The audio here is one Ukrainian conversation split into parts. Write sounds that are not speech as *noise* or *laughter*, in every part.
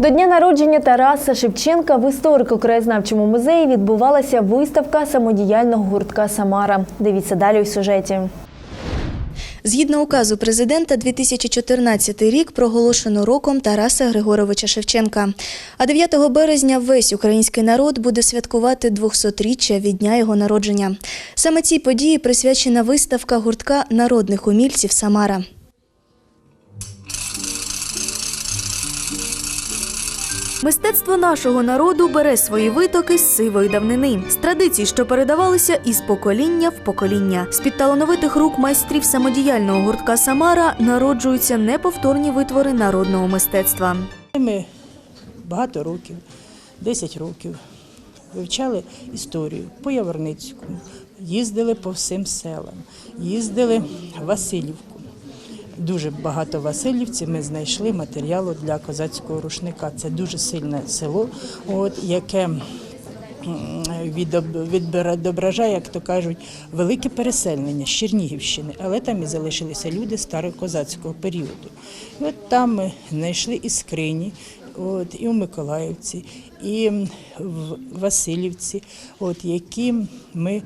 До дня народження Тараса Шевченка в історико-краєзнавчому музеї відбувалася виставка самодіяльного гуртка Самара. Дивіться далі у сюжеті. Згідно указу президента, 2014 рік проголошено роком Тараса Григоровича Шевченка. А 9 березня весь український народ буде святкувати 200-річчя від дня його народження. Саме цій події присвячена виставка гуртка народних умільців Самара. Мистецтво нашого народу бере свої витоки з сивої давнини, з традицій, що передавалися із покоління в покоління. З під талановитих рук майстрів самодіяльного гуртка Самара народжуються неповторні витвори народного мистецтва. Ми багато років, 10 років, вивчали історію по Яворницькому, їздили по всім селам, їздили в Васильівку. Дуже багато Васильівців ми знайшли матеріалу для козацького рушника. Це дуже сильне село, от, яке відображає, як то кажуть, велике переселення з Чернігівщини, але там і залишилися люди старокозацького періоду. І от там ми знайшли і скрині, от, і в Миколаївці, і в Васильівці, от, які ми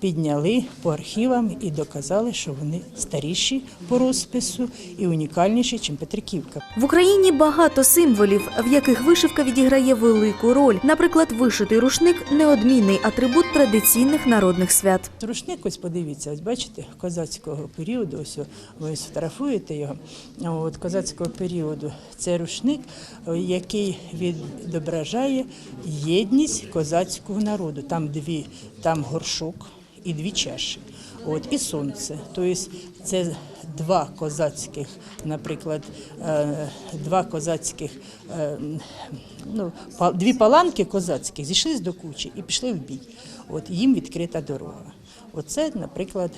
підняли по архівам і доказали, що вони старіші по розпису і унікальніші, ніж Петриківка. В Україні багато символів, в яких вишивка відіграє велику роль. Наприклад, вишитий рушник неодмінний атрибут традиційних народних свят. Рушник, ось подивіться, ось бачите, козацького періоду, ось ви сфотографуєте його. От козацького періоду це рушник, який відображає єдність козацького народу. Там дві, там горшок і дві чаші. От і сонце. Тобто це два козацьких, наприклад, е, два козацьких, е, ну, дві паланки козацькі зійшлися до кучі і пішли в бій. От їм відкрита дорога. Оце, наприклад,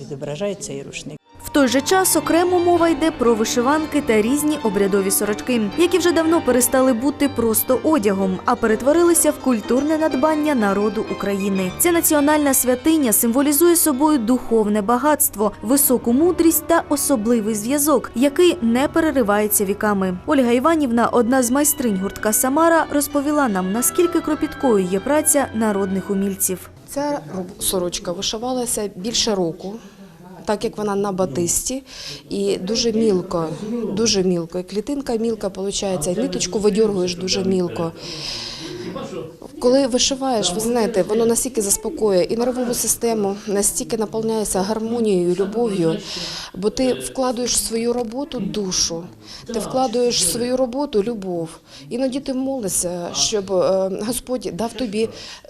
відображає цей рушник. Той же час окремо мова йде про вишиванки та різні обрядові сорочки, які вже давно перестали бути просто одягом, а перетворилися в культурне надбання народу України. Ця національна святиня символізує собою духовне багатство, високу мудрість та особливий зв'язок, який не переривається віками. Ольга Іванівна, одна з майстринь гуртка Самара, розповіла нам, наскільки кропіткою є праця народних умільців. Ця сорочка вишивалася більше року, так як вона на батисті, і дуже мілко, дуже мілко. І клітинка мілка, виходить, ниточку видергуєш дуже мілко. Коли вишиваєш, ви знаєте, воно настільки заспокоює і нервову систему, настільки наповняється гармонією, любов'ю, бо ти вкладаєш в свою роботу душу, ти вкладаєш в свою роботу любов. Іноді ти молишся, щоб е, Господь дав тобі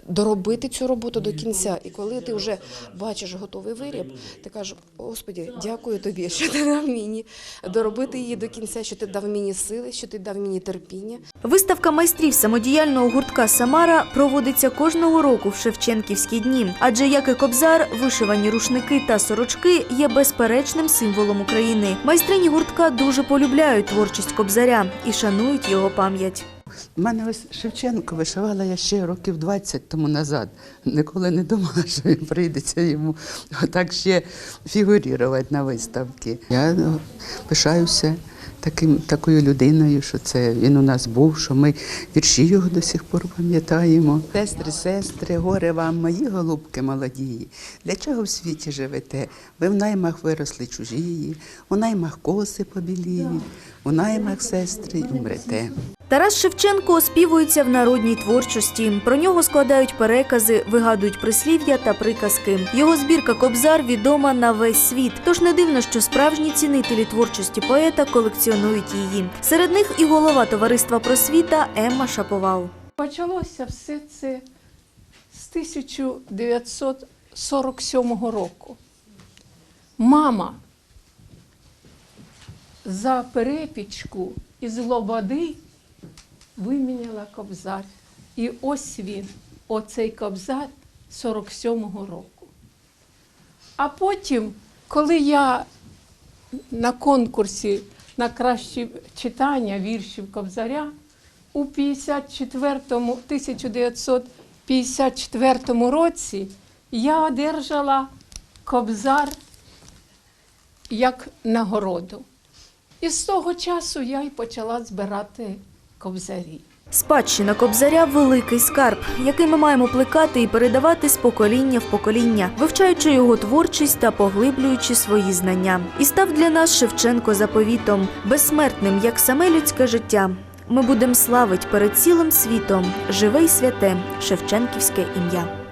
доробити цю роботу до кінця. І коли ти вже бачиш готовий виріб, ти кажеш, Господі, дякую тобі, *laughs* що ти дав мені доробити її до кінця, що ти дав мені сили, що ти дав мені терпіння. Виставка майстрів самодіяльного гуртка Самара проводиться кожного року в Шевченківські дні. Адже як і кобзар, вишивані рушники та сорочки є безперечним символом України. Майстрині гуртка дуже полюбляють творчість кобзаря і шанують його пам'ять. У мене ось Шевченко вишивала я ще років 20 тому назад. Ніколи не думала, *laughs* що прийдеться йому отак ще фігурувати на виставці. Я ну, пишаюся таким, такою людиною, що це він у нас був, що ми вірші його до сих пор пам'ятаємо. Сестри, сестри, горе вам, мої голубки молодії. Для чого в світі живете? Ви в наймах виросли чужії, у наймах коси побіліють, у наймах сестри й умрете. Тарас Шевченко оспівується в народній творчості. Про нього складають перекази, вигадують прислів'я та приказки. Його збірка Кобзар відома на весь світ. Тож не дивно, що справжні цінителі творчості поета колекціонують її. Серед них і голова товариства просвіта Емма Шаповал. Почалося все це з 1947 року. Мама за перепічку із лободи виміняла кобзар. І ось він, оцей кобзар 47-го року. А потім, коли я на конкурсі на кращі читання віршів Кобзаря у 54-му, 1954 році я одержала Кобзар як нагороду. І з того часу я й почала збирати кобзарі. Спадщина Кобзаря великий скарб, який ми маємо плекати і передавати з покоління в покоління, вивчаючи його творчість та поглиблюючи свої знання. І став для нас Шевченко заповітом, безсмертним, як саме людське життя. Ми будемо славить перед цілим світом живе й святе Шевченківське ім'я.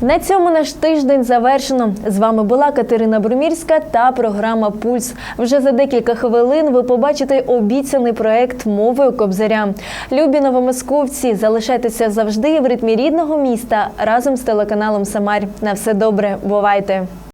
На цьому наш тиждень завершено. З вами була Катерина Брумірська та програма Пульс. Вже за декілька хвилин ви побачите обіцяний проект мовою Кобзаря. Любі новомосковці, залишайтеся завжди в ритмі рідного міста разом з телеканалом Самар. На все добре, бувайте!